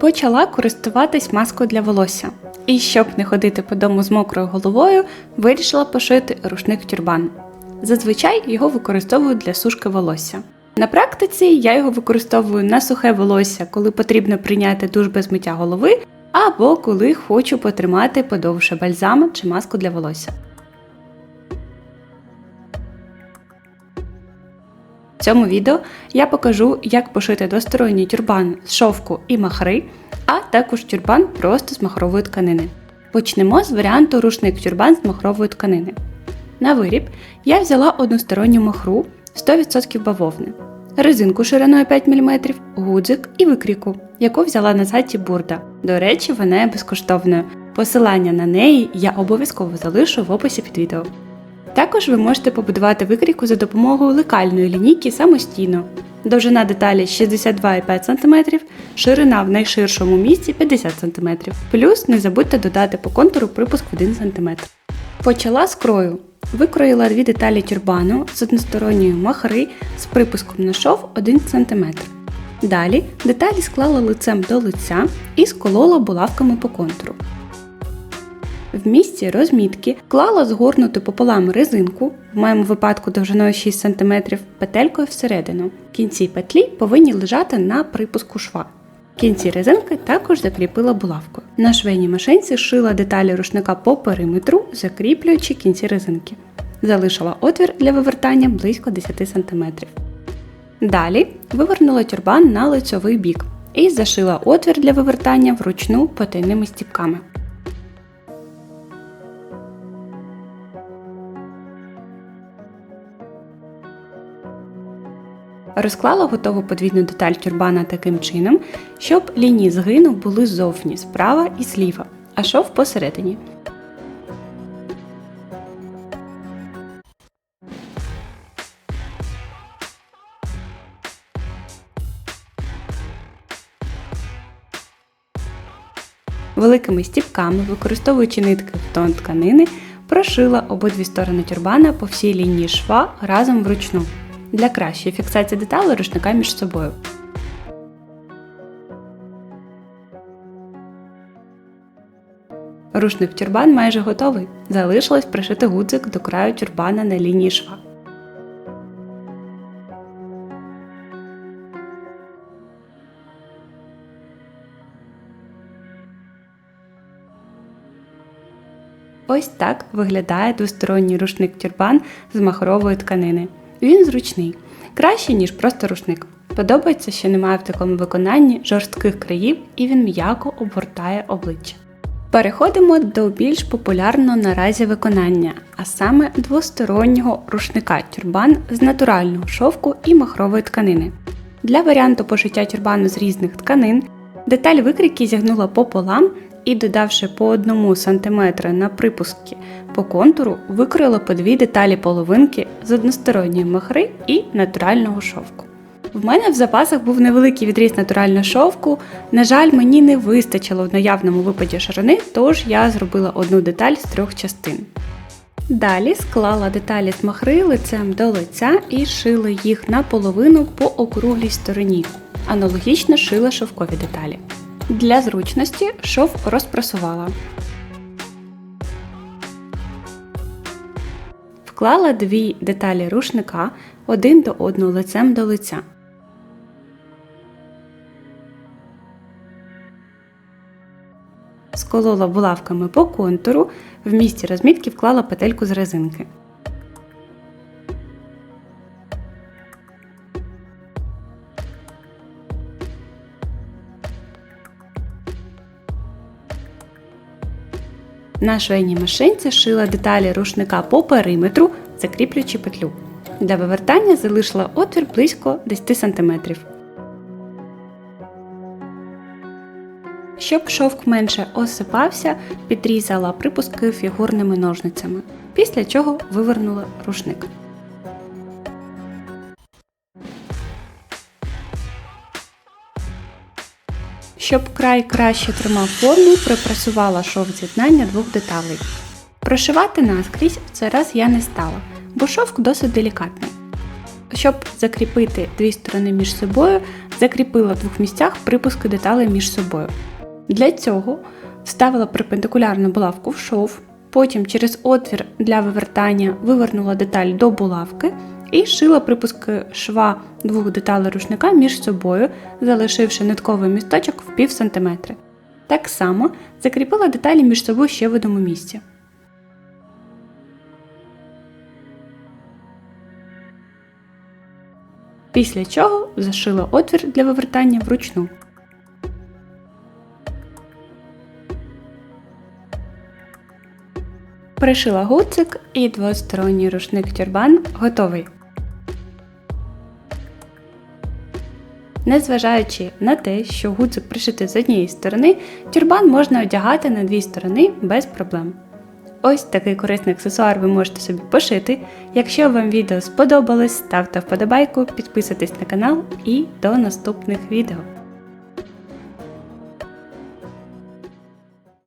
Почала користуватись маскою для волосся. І щоб не ходити по дому з мокрою головою, вирішила пошити рушник тюрбан. Зазвичай його використовують для сушки волосся. На практиці я його використовую на сухе волосся, коли потрібно прийняти душ без миття голови, або коли хочу потримати подовше бальзам чи маску для волосся. В цьому відео я покажу, як пошити двосторонній тюрбан з шовку і махри, а також тюрбан просто з махрової тканини. Почнемо з варіанту рушник тюрбан з махрової тканини. На виріб я взяла односторонню махру 100% бавовни, резинку шириною 5 мм, гудзик і викріку, яку взяла на сайті Бурда. До речі, вона є безкоштовною. Посилання на неї я обов'язково залишу в описі під відео. Також ви можете побудувати викрійку за допомогою лекальної лінійки самостійно. Довжина деталі 62,5 см, ширина в найширшому місці 50 см. Плюс не забудьте додати по контуру припуск 1 см. Почала з крою. Викроїла дві деталі тюрбану з односторонньої махри з припуском на шов 1 см. Далі деталі склала лицем до лиця і сколола булавками по контуру. В місці розмітки клала згорнуту пополам резинку, в моєму випадку довжиною 6 см, петелькою всередину. Кінці петлі повинні лежати на припуску шва. Кінці резинки також закріпила булавкою. На швейній машинці шила деталі рушника по периметру, закріплюючи кінці резинки. Залишила отвір для вивертання близько 10 см. Далі вивернула тюрбан на лицьовий бік і зашила отвір для вивертання вручну потайними стіпками. Розклала готову подвійну деталь тюрбана таким чином, щоб лінії згину були зовні справа і зліва, а шов посередині. Великими стіпками, використовуючи нитки в тон тканини, прошила обидві сторони тюрбана по всій лінії шва разом вручну для кращої фіксації деталей рушника між собою. Рушник тюрбан майже готовий. Залишилось пришити гудзик до краю тюрбана на лінії шва. Ось так виглядає двосторонній рушник тюрбан з махрової тканини. Він зручний, краще, ніж просто рушник. Подобається, що немає в такому виконанні жорстких країв і він м'яко обгортає обличчя. Переходимо до більш популярного наразі виконання, а саме двостороннього рушника тюрбан з натурального шовку і махрової тканини. Для варіанту пошиття тюрбану з різних тканин деталь викрійки зігнула пополам і, додавши по 1 см на припуски по контуру, викроїла по дві деталі половинки з односторонньої махри і натурального шовку. В мене в запасах був невеликий відріз натурального шовку. На жаль, мені не вистачило в наявному випаді ширини, тож я зробила одну деталь з трьох частин. Далі склала деталі з махри лицем до лиця і шила їх наполовину по округлій стороні. Аналогічно шила шовкові деталі. Для зручності шов розпрасувала. Вклала дві деталі рушника один до одного лицем до лиця. Сколола булавками по контуру, в місці розмітки вклала петельку з резинки. На швейній машинці шила деталі рушника по периметру, закріплюючи петлю. Для вивертання залишила отвір близько 10 см. Щоб шовк менше осипався, підрізала припуски фігурними ножницями, після чого вивернула рушник. Щоб край краще тримав форму, припрасувала шов з'єднання двох деталей. Прошивати наскрізь в цей раз я не стала, бо шовк досить делікатний. Щоб закріпити дві сторони між собою, закріпила в двох місцях припуски деталей між собою. Для цього вставила перпендикулярну булавку в шов, потім через отвір для вивертання вивернула деталь до булавки і шила припуски шва двох деталей рушника між собою, залишивши нитковий місточок в пів сантиметри. Так само закріпила деталі між собою ще в одному місці. Після чого зашила отвір для вивертання вручну. Пришила гудзик і двосторонній рушник тюрбан готовий. Незважаючи на те, що гудзик пришитий з однієї сторони, тюрбан можна одягати на дві сторони без проблем. Ось такий корисний аксесуар ви можете собі пошити. Якщо вам відео сподобалось, ставте вподобайку, підписуйтесь на канал і до наступних відео.